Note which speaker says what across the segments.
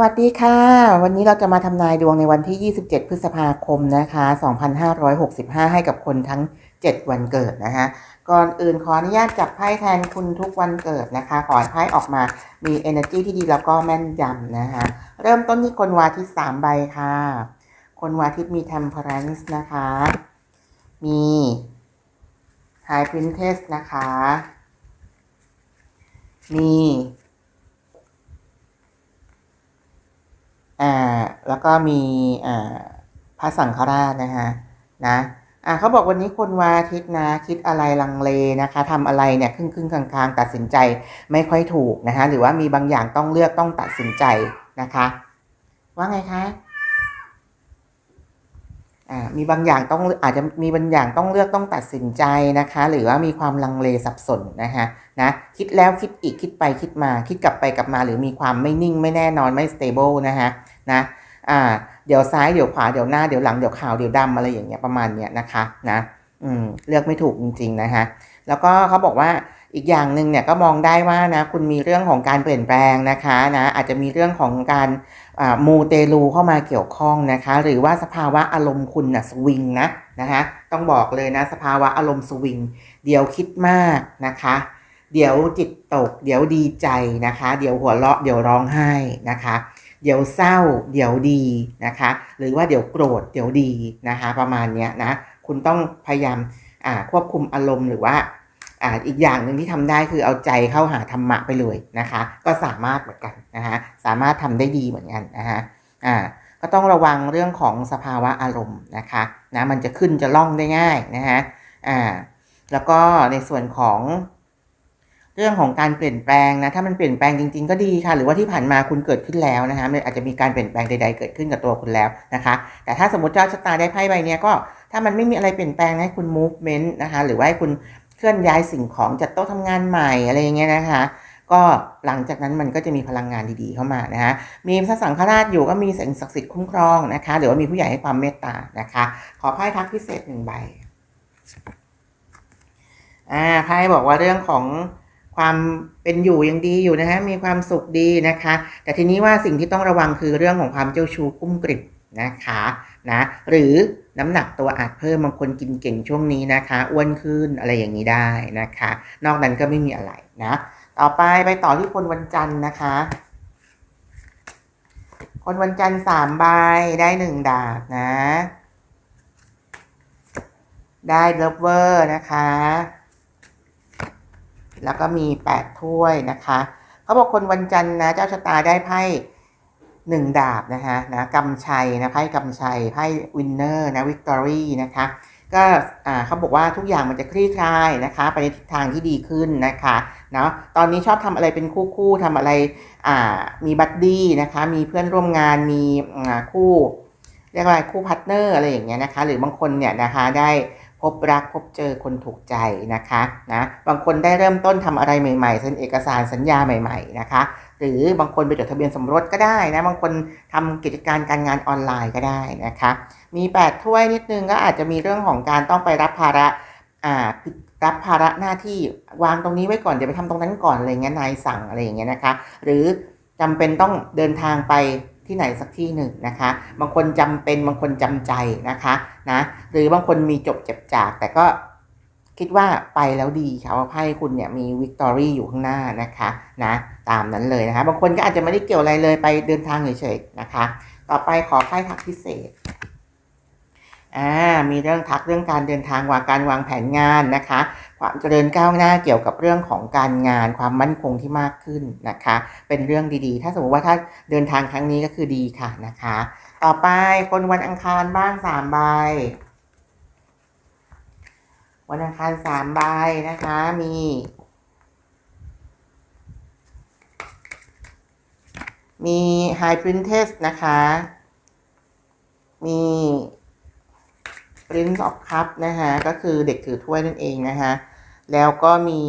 Speaker 1: วัสดีค่ะ วันนี้เราจะมาทำนายดวงในวันที่ 27 พฤษภาคมนะคะ 2565 ให้กับคนทั้ง 7 วันเกิดนะคะ ก่อนอื่นขออนุญาตจับไพ่แทนคุณทุกวันเกิดนะคะ ขอให้ไพ่ออกมามี energy ที่ดีแล้วก็แม่นยำนะคะ เริ่มต้นที่คนวาทิต3ใบค่ะ คนวาทิตมี temperance นะคะ มี high princess นะคะ มี อ่าแล้วก็มีอ่าพระสังฆราชนะคะนะอ่าเขาบอกวันนี้คนวาอาทิตย์นะคิดอะไรลังเลนะคะทำอะไรเนี่ยครึ่งครึ่งกลางกลางตัดสินใจไม่ค่อยถูกนะคะหรือว่ามีบางอย่างต้องเลือกต้องตัดสินใจนะคะ ว่าไงคะ มีบางอย่างต้องอาจจะมีบางอย่างต้องเลือกต้องตัดสินใจนะคะ หรือว่ามีความลังเลสับสนนะคะนะคิดแล้วคิดอีกคิดไปคิดมาคิดกลับไปกลับมา หรือมีความไม่นิ่งไม่แน่นอนไม่ stable นะคะนะอ่าเดี๋ยวซ้ายเดี๋ยวขวาเดี๋ยวหน้าเดี๋ยวหลังเดี๋ยวขาวเดี๋ยวดำอะไรอย่างเงี้ยประมาณเนี้ยนะคะนะอืมเลือกไม่ถูกจริงๆนะคะแล้วก็เขาบอกว่า อีกอย่างหนึ่งเนี่ยก็มองได้ว่านะคุณมีเรื่องของการเปลี่ยนแปลงนะคะนะอาจจะมีเรื่องของการมูเตลูเข้ามาเกี่ยวข้องนะคะ หรือว่าสภาวะอารมณ์คุณนะสวิงนะนะคะต้องบอกเลยนะสภาวะอารมณ์สวิง เดี๋ยวคิดมากนะคะ เดี๋ยวจิตตก เดี๋ยวดีใจนะคะ เดี๋ยวหัวเราะเดี๋ยวร้องไห้นะคะเดี๋ยวเศร้า เดี๋ยวดีนะคะ หรือว่าเดี๋ยวโกรธเดี๋ยวดีนะคะ ประมาณเนี้ยนะ คุณต้องพยายามควบคุมอารมณ์หรือว่า อ่าอีกอย่างหนึ่งที่ทำได้คือเอาใจเข้าหาธรรมะไปเลยนะคะ ก็สามารถเหมือนกันนะคะสามารถทำได้ดีเหมือนกันนะคะอ่าก็ต้องระวังเรื่องของสภาวะอารมณ์นะคะนะมันจะขึ้นจะล่องได้ง่ายนะคะอ่าแล้วก็ในส่วนของเรื่องของการเปลี่ยนแปลงนะถ้ามันเปลี่ยนแปลงจริงๆก็ดีค่ะ หรือว่าที่ผ่านมาคุณเกิดขึ้นแล้วนะคะมันอาจจะมีการเปลี่ยนแปลงใด ๆเกิดขึ้นกับตัวคุณแล้วนะคะ แต่ถ้าสมมติเจ้าชะตาได้ไพ่ใบเนี้ยก็ถ้ามันไม่มีอะไรเปลี่ยนแปลงให้คุณ movement นะคะหรือว่าให้คุณ เคลื่อนย้ายสิ่งของจัดโต๊ะทำงานใหม่อะไรอย่างเงี้ยนะคะ ก็หลังจากนั้นมันก็จะมีพลังงานดีๆเข้ามานะคะมีพระสังฆราชอยู่ก็มีสิ่งศักดิ์สิทธิ์คุ้มครองนะคะหรือว่ามีผู้ใหญ่ให้ความเมตตานะคะ ขอไพ่ทักพิเศษหนึ่งใบอ่าไพ่บอกว่าเรื่องของความเป็นอยู่ยังดีอยู่นะฮะมีความสุขดีนะคะ แต่ทีนี้ว่าสิ่งที่ต้องระวังคือเรื่องของความเจ้าชู้กุ้มกริบ นะคะนะหรือน้ำหนักตัวอาจเพิ่มบางคนกินเก่งช่วงนี้นะคะอ้วนขึ้นอะไรอย่างนี้ได้นะคะ นอกนั้นก็ไม่มีอะไรนะต่อไปไปต่อที่คนวันจันทร์นะคะ คนวันจันทร์สามใบได้หนึ่งดาบนะ ได้เลิฟเวอร์นะคะ แล้วก็มี8ถ้วยนะคะ เขาบอกคนวันจันทร์นะ เจ้าชะตาได้ไพ่ หนึ่งดาบนะคะนะกำชัยนะไพ่กำชัยไพ่วินเนอร์นะวิกตอรี่นะคะก็เขาบอกว่าทุกอย่างมันจะคลี่คลายนะคะ ไปในทิศทางที่ดีขึ้นนะคะเนาะตอนนี้ชอบทำอะไรเป็นคู่คู่ๆทำอะไรอ่ามีบัดดี้นะคะมีเพื่อนร่วมงานมีคู่เรียกว่าอะไรคู่พาร์ทเนอร์อะไรอย่างเงี้ยนะคะ หรือบางคนเนี่ยนะคะได้ พบรักพบเจอคนถูกใจนะคะนะบางคนได้เริ่มต้นทำอะไรใหม่ๆเซ็นเอกสารสัญญาใหม่ๆนะคะหรือบางคนไปจดทะเบียนสมรสก็ได้นะบางคนทำกิจการการงานออนไลน์ก็ได้นะคะมี8ถ้วยนิดนึงก็อาจจะมีเรื่องของการต้องไปรับภาระอ่ารับภาระหน้าที่วางตรงนี้ไว้ก่อนเดี๋ยวไปทำตรงนั้นก่อนอะไรเงี้ยนายสั่งอะไรอย่างเงี้ยนะคะ หรือจำเป็นต้องเดินทางไป ที่ไหนสักที่หนึ่งนะคะ บางคนจำเป็นบางคนจำใจนะคะนะหรือบางคนมีจบเจ็บจาก แต่ก็คิดว่าไปแล้วดีค่ะว่าไพ่คุณเนี่ยมีวิกตอรี่อยู่ข้างหน้านะคะนะตามนั้นเลยนะคะ บางคนก็อาจจะไม่ได้เกี่ยวอะไรเลยไปเดินทางเฉยๆนะคะ ต่อไปขอไพ่ทักพิเศษ อ่ามีเรื่องทักเรื่องการเดินทางวางการวางแผนงานนะคะ ความเจริญก้าวหน้าเกี่ยวกับเรื่องของการงาน ความมั่นคงที่มากขึ้นนะคะ เป็นเรื่องดีๆ ถ้าสมมติว่าถ้าเดินทางครั้งนี้ก็คือดีค่ะนะคะ ต่อไปคนวันอังคารบ้างสามใบวันอังคารสามใบนะคะมีมี High Princess นะคะ มี Prince of Cup นะคะก็คือเด็กถือถ้วยนั่นเองนะคะแล้วก็มี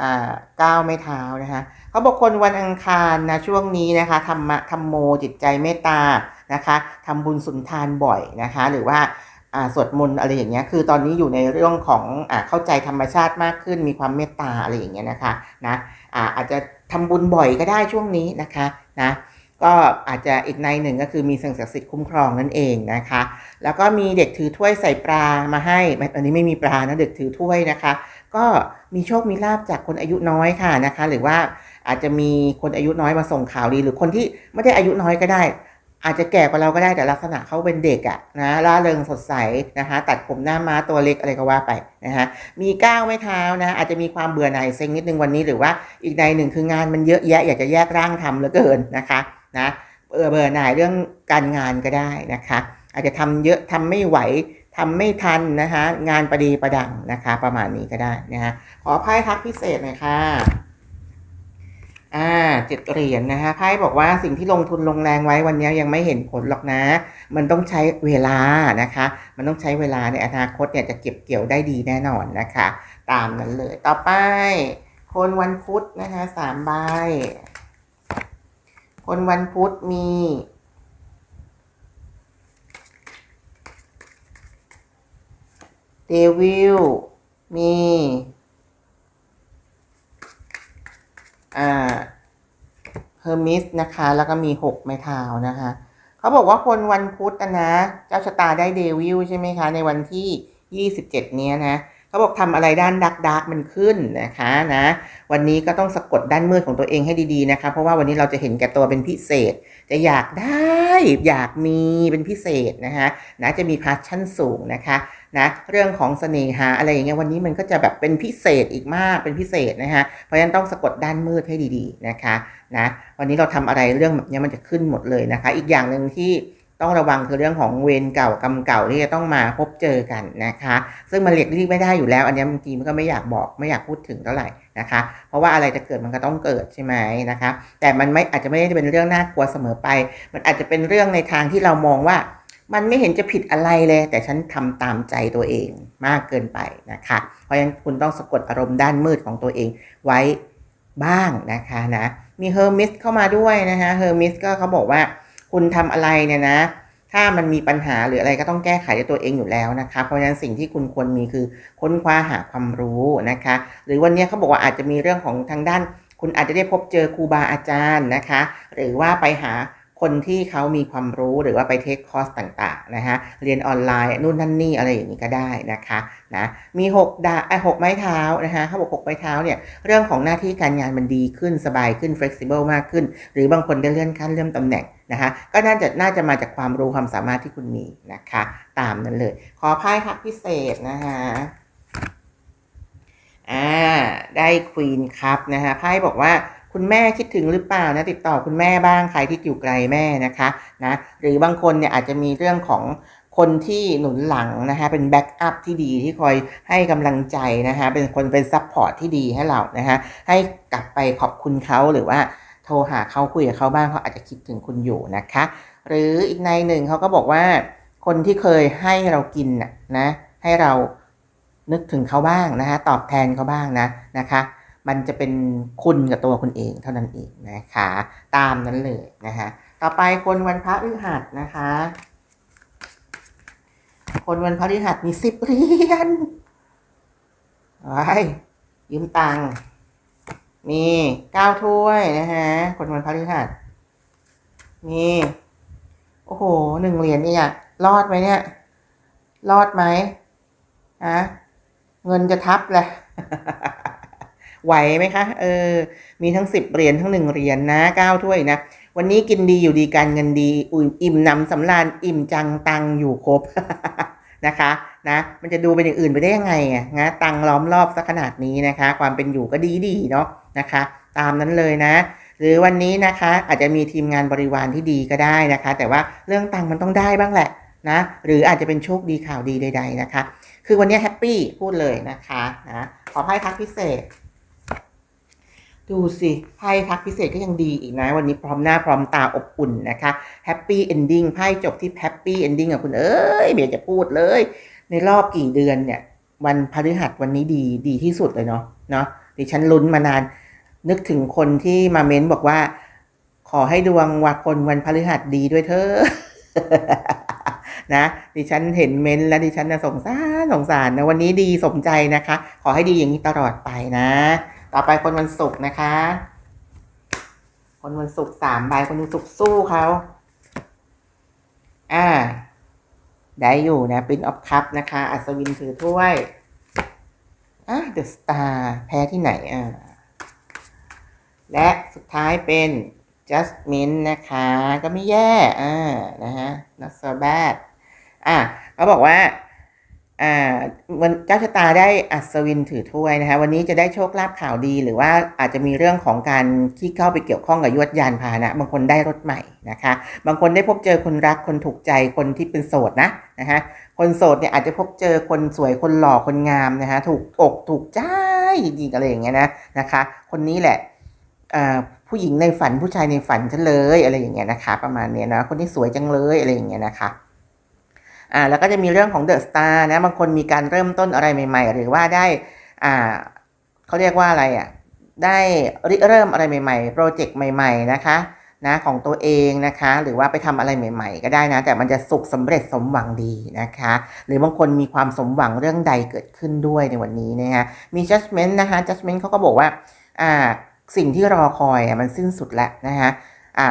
Speaker 1: อ่าก้าวไม่เท้านะคะเขาบอกคนวันอังคารนะช่วงนี้นะคะธรรมะธรรมโมจิตใจเมตตานะคะทำบุญสุนทานบ่อยนะคะ หรือว่าอ่าสวดมนต์อะไรอย่างเงี้ยคือตอนนี้อยู่ในเรื่องของอ่าเข้าใจธรรมชาติมากขึ้นมีความเมตตาอะไรอย่างเงี้ยนะคะนะอ่าอาจจะทำบุญบ่อยก็ได้ช่วงนี้นะคะนะ ก็อาจจะอีกในหนึ่งก็คือมีสิ่งศักดิ์สิทธิ์คุ้มครองนั่นเองนะคะ แล้วก็มีเด็กถือถ้วยใส่ปลามาให้อันนี้ไม่มีปลานะเด็กถือถ้วยนะคะ ก็มีโชคมีลาบจากคนอายุน้อยค่ะนะคะ หรือว่าอาจจะมีคนอายุน้อยมาส่งข่าวดี หรือคนที่ไม่ได้อายุน้อยก็ได้ อาจจะแก่กว่าเราก็ได้แต่ลักษณะเขาเป็นเด็กอะนะร่าเริงสดใสนะคะ ตัดผมหน้าม้าตัวเล็กอะไรก็ว่าไปนะคะมีก้าวไม่เท้านะอาจจะมีความเบื่อหน่ายเซ็งนิดนึงวันนี้หรือว่าอีกในหนึ่งคืองานมันเยอะแยะอยากจะแยกร่างทำเหลือเกินนะคะ นะเบื่อเบื่อหน่ายเรื่องการงานก็ได้นะคะ อาจจะทำเยอะทำไม่ไหวทำไม่ทันนะคะ งานประดีประดังนะคะ ประมาณนี้ก็ได้นะคะขอไพ่ทักพิเศษหน่อยค่ะอ่าเจ็ดเหรียญนะคะไพ่บอกว่าสิ่งที่ลงทุนลงแรงไว้วันนี้ยังไม่เห็นผลหรอกนะ มันต้องใช้เวลานะคะ มันต้องใช้เวลาในอนาคตเนี่ยจะเก็บเกี่ยวได้ดีแน่นอนนะคะ ตามนั้นเลย ต่อไป คนวันพุธนะคะสามใบ คนวันพุธมี เดวิลมี อ่าเฮอร์มิสนะคะ แล้วก็มีหกไม้เท้านะคะเขาบอกว่าคนวันพุธนะ เจ้าชะตาได้เดวิลใช่ไหมคะ ในวันที่27เนี้ยนะ เขาบอกทำอะไรด้านดักดักมันขึ้นนะคะนะ วันนี้ก็ต้องสะกดด้านมืดของตัวเองให้ดีๆนะคะ เพราะว่าวันนี้เราจะเห็นแก่ตัวเป็นพิเศษ จะอยากได้อยากมีเป็นพิเศษนะคะนะจะมีพาชั่นสูงนะคะนะเรื่องของเสน่หาอะไรอย่างเงี้ยวันนี้มันก็จะแบบเป็นพิเศษอีกมากเป็นพิเศษนะคะเพราะฉะนั้นต้องสะกดด้านมืดให้ดีๆนะคะนะวันนี้เราทำอะไรเรื่องแบบนี้มันจะขึ้นหมดเลยนะคะ อีกอย่างหนึ่งที่ ต้องระวังคือเรื่องของเวรเก่ากรรมเก่าที่จะต้องมาพบเจอกันนะคะ ซึ่งมันเรียกเลี่ไม่ได้อยู่แล้ว อันนี้บางทีมันก็ไม่อยากบอกไม่อยากพูดถึงเท่าไหร่นะคะ เพราะว่าอะไรจะเกิดมันก็ต้องเกิดใช่ไหมนะคะ แต่มันไม่อาจจะไม่ได้เป็นเรื่องน่ากลัวเสมอไป มันอาจจะเป็นเรื่องในทางที่เรามองว่ามันไม่เห็นจะผิดอะไรเลย แต่ฉันทำตามใจตัวเองมากเกินไปนะคะ เพราะฉะนั้นคุณต้องสะกดอารมณ์ด้านมืดของตัวเองไว้บ้างนะคะนะมีเฮอร์มิสเข้ามาด้วยนะคะเฮอร์มิสก็เขาบอกว่า คุณทำอะไรเนี่ยนะ ถ้ามันมีปัญหาหรืออะไรก็ต้องแก้ไขด้วยตัวเองอยู่แล้วนะคะ เพราะฉะนั้นสิ่งที่คุณควรมีคือค้นคว้าหาความรู้นะคะ หรือวันนี้เขาบอกว่าอาจจะมีเรื่องของทางด้าน คุณอาจจะได้พบเจอครูบาอาจารย์นะคะ หรือว่าไปหา คนที่เขามีความรู้หรือว่าไปเทคคอร์สต่างๆนะคะเรียนออนไลน์นู่นนั่นนี่อะไรอย่างนี้ก็ได้นะคะนะมี6ดาไอ้หกไม้เท้านะคะเขาบอกหกไม้เท้าเนี่ยเรื่องของหน้าที่การงานมันดีขึ้นสบายขึ้น flexible มากขึ้น หรือบางคนได้เลื่อนขั้นเลื่อนตำแหน่งนะคะก็น่าจะน่าจะมาจากความรู้ความสามารถที่คุณมีนะคะตามนั้นเลย ขอไพ่ทักพิเศษนะคะอ่าได้ควีนครับนะคะไพ่บอกว่า คุณแม่คิดถึงหรือเปล่านะติดต่อคุณแม่บ้างใครที่อยู่ไกลแม่นะคะนะหรือบางคนเนี่ยอาจจะมีเรื่องของคนที่หนุนหลังนะคะเป็นแบ็กอัพที่ดีที่คอยให้กำลังใจนะคะเป็นคนเป็นซัพพอร์ตที่ดีให้เรานะคะให้กลับไปขอบคุณเขาหรือว่าโทรหาเขาคุยกับเขาบ้างเขาอาจจะคิดถึงคุณอยู่นะคะ หรืออีกในหนึ่งเขาก็บอกว่า คนที่เคยให้เรากินน่ะนะให้เรานึกถึงเขาบ้างนะคะตอบแทนเขาบ้างนะนะคะ มันจะเป็นคุณกับตัวคุณเองเท่านั้นเองนะคะ ตามนั้นเลยนะคะต่อไปคนวันพระฤหัสนะคะ คนวันพฤหัสมีสิบเหรียญไว้ยืมตังค์มีเก้าถ้วยนะฮะคนวันพฤหัสมีโอ้โหหนึ่งเหรียญเนี่ยรอดไหมเนี่ย รอดไหมฮะเงินจะทับเลย ไหวไหมคะ เออ มีทั้งสิบเหรียญทั้งหนึ่งเหรียญนะเก้าถ้วยนะ วันนี้กินดีอยู่ดีการเงินดีอุ่มอิ่มนำสำราญอิ่มจังตังอยู่ครบนะคะนะมันจะดูเป็นอย่างอื่นไปได้ยังไงอะนะตังล้อมรอบสักขนาดนี้นะคะ ความเป็นอยู่ก็ดีดีเนาะนะคะ ตามนั้นเลยนะ หรือวันนี้นะคะอาจจะมีทีมงานบริวารที่ดีก็ได้นะคะ แต่ว่าเรื่องตังมันต้องได้บ้างแหละนะหรืออาจจะเป็นโชคดีข่าวดีใด ๆนะคะ คือวันนี้แฮปปี้พูดเลยนะคะนะขอไพ่ทักพิเศษ ดูสิไพ่ทักพิเศษก็ยังดีอีกนะ วันนี้พร้อมหน้าพร้อมตาอบอุ่นนะคะแฮปปี้เอนดิ้งไพ่จบที่แฮปปี้เอนดิ้งกับคุณเอ้ยเบียจะพูดเลย ในรอบกี่เดือนเนี่ย วันพฤหัสวันนี้ดีดีที่สุดเลยเนาะเนาะดิฉันลุ้นมานาน นึกถึงคนที่มาเม้นบอกว่า ขอให้ดวงวาคนวันพฤหัสดีด้วยเถอนะดิฉันเห็นเม้นต์แล้วดิฉันนะสงสารสงสารนะวันนี้ดีสมใจนะคะ ขอให้ดีอย่างนี้ตลอดไปนะ ต่อไปคนวันศุกร์นะคะ คนวันศุกร์สามใบคนวันศุกร์สู้เขาอ่า ได้อยู่นะปินออฟคัพนะคะ อัศวินถือถ้วยอะเดอะสตาร์แพ้ที่ไหนอ่าและสุดท้ายเป็น Jasmine นะคะ ก็ไม่แย่อ่านะฮะ not so bad อะเขาบอกว่า วันเจ้าชะตาได้อัศวินถือถ้วยนะคะวันนี้จะได้โชคลาภข่าวดี หรือว่าอาจจะมีเรื่องของการที่เข้าไปเกี่ยวข้องกับยวดยานพาหนะ บางคนได้รถใหม่นะคะ บางคนได้พบเจอคนรักคนถูกใจคนที่เป็นโสดนะนะฮะคนโสดเนี่ยอาจจะพบเจอคนสวยคนหล่อคนงามนะคะถูกอกถูกใจจริงๆอะไรอย่างเงี้ยนะนะคะ คนนี้แหละผู้หญิงในฝันผู้ชายในฝันฉันเลยอะไรอย่างเงี้ยนะคะ ประมาณเนี้ยนะคนที่สวยจังเลยอะไรอย่างเงี้ยนะคะ อ่าแล้วก็จะมีเรื่องของเดอะสตาร์นะบางคนมีการเริ่มต้นอะไรใหม่ ๆ หรือว่าได้อ่าเขาเรียกว่าอะไรอะได้ริเริ่มอะไรใหม่ๆ โปรเจกต์ใหม่ ๆ นะคะนะของตัวเองนะคะ หรือว่าไปทำอะไรใหม่ ๆ ก็ได้นะ แต่มันจะสุขสำเร็จสมหวังดีนะคะ หรือบางคนมีความสมหวังเรื่องใดเกิดขึ้นด้วยในวันนี้นะคะมี judgment นะคะ judgment เขาก็บอกว่าอ่าสิ่งที่รอคอยอะมันสิ้นสุดแล้วนะคะ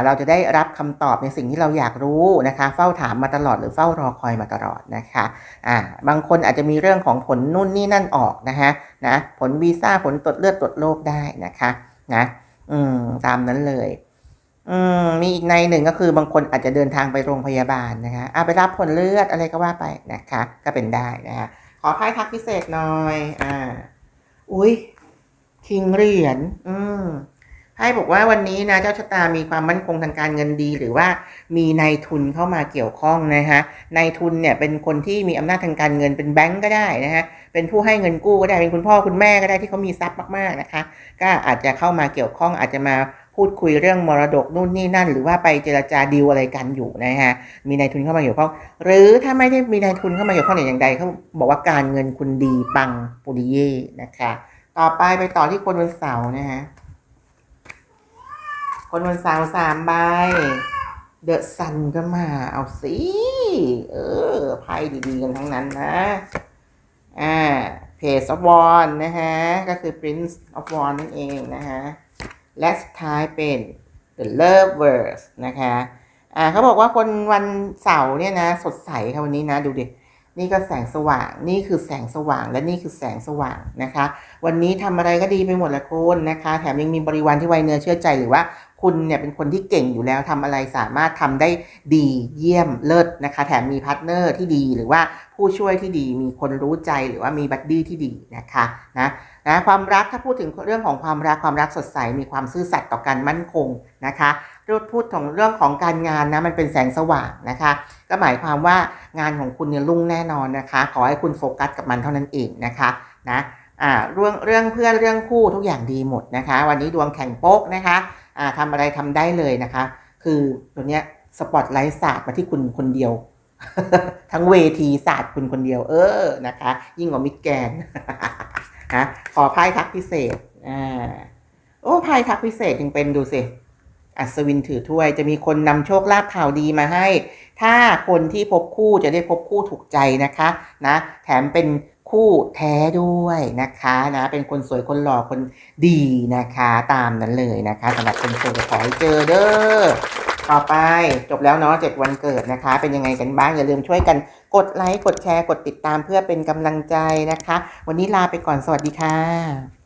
Speaker 1: เราจะได้รับคำตอบในสิ่งที่เราอยากรู้นะคะ เฝ้าถามมาตลอดหรือเฝ้ารอคอยมาตลอดนะคะอ่าบางคนอาจจะมีเรื่องของผลนู่นนี่นั่นออกนะคะนะผลวีซ่าผลตรวจเลือดตรวจโรคได้นะคะนะอืมตามนั้นเลยอืมมีอีกในหนึ่งก็คือบางคนอาจจะเดินทางไปโรงพยาบาลนะคะอะไปรับผลเลือดอะไรก็ว่าไปนะคะ ก็เป็นได้นะคะขอไพ่ทักพิเศษหน่อย อ่า อุ้ยคิงเหรียญอืม ไพ่บอกว่าวันนี้นะเจ้าชะตามีความมั่นคงทางการเงินดี หรือว่ามีนายทุนเข้ามาเกี่ยวข้องนะคะนายทุนเนี่ยเป็นคนที่มีอำนาจทางการเงินเป็นแบงก์ก็ได้นะคะเป็นผู้ให้เงินกู้ก็ได้เป็นคุณพ่อคุณแม่ก็ได้ที่เขามีทรัพย์มากๆนะคะ ก็อาจจะเข้ามาเกี่ยวข้องอาจจะมาพูดคุยเรื่องมรดกนู่นนี่นั่น หรือว่าไปเจรจาดีลอะไรกันอยู่นะฮะมีนายทุนเข้ามาเกี่ยวข้องหรือถ้าไม่ได้มีนายทุนเข้ามาเกี่ยวข้องอย่างใดเขาบอกว่าการเงินคุณดีปังปุริเย่นะคะ ต่อไปไปต่อที่คนวันเสาร์นะฮะ คนวันเสาร์สามใบ เดอะซันก็มา เอาสิ เออไพ่ดีๆกันทั้งนั้นนะ อ่า Page of Wands นะฮะ ก็คือ Prince of w a n นั่นเองนะฮะ และสุดท้ายเป็น The Lovers นะคะอ่าเขาบอกว่าคนวันเสาร์เนี่ยนะ สดใสค่ะวันนี้นะ ดูดินี่ก็แสงสว่าง นี่คือแสงสว่าง และนี่คือแสงสว่างนะคะ วันนี้ทำอะไรก็ดีไปหมดละคุณนะคะ แถมยังมีบริวารที่ไวเนื้อเชื่อใจหรือว่า คุณเนี่ยเป็นคนที่เก่งอยู่แล้วทำอะไรสามารถทำได้ดีเยี่ยมเลิศนะคะ แถมมีพาร์ทเนอร์ที่ดีหรือว่าผู้ช่วยที่ดี มีคนรู้ใจหรือว่ามีบัดดี้ที่ดีนะคะนะนะความรักถ้าพูดถึงเรื่องของความรักความรักสดใสมีความซื่อสัตย์ต่อกันมั่นคงนะคะพูดพูดถึงเรื่องของการงานนะมันเป็นแสงสว่างนะคะ ก็หมายความว่างานของคุณเนี่ยรุ่งแน่นอนนะคะ ขอให้คุณโฟกัสกับมันเท่านั้นเองนะคะนะอ่าเรื่องเรื่องเพื่อนเรื่องคู่ทุกอย่างดีหมดนะคะ วันนี้ดวงแข่งโป๊กนะคะ ทำอะไรทำได้เลยนะคะ คือตัวเนี้ยสปอตไลท์ศาสตร์มาที่คุณคนเดียว ทั้งเวทีศาสตร์คุณคนเดียว เออนะคะ ยิ่งกว่ามิดแกนนะขอไพ่ทักพิเศษอ่าโอ้ไพ่ทักพิเศษยังเป็นดูสิอัศวินถือถ้วยจะมีคนนำโชคลาภข่าวดีมาให้ ถ้าคนที่พบคู่จะได้พบคู่ถูกใจนะคะ นะ แถมเป็น คู่แท้ด้วยนะคะนะเป็นคนสวยคนหล่อคนดีนะคะตามนั้นเลยนะคะสำหรับคนโสดขอให้เจอเด้อต่อไปจบแล้วเนาะเจ็ดวันเกิดนะคะ เป็นยังไงกันบ้าง อย่าลืมช่วยกันกดไลค์กดแชร์กดติดตามเพื่อเป็นกำลังใจนะคะ วันนี้ลาไปก่อนสวัสดีค่ะ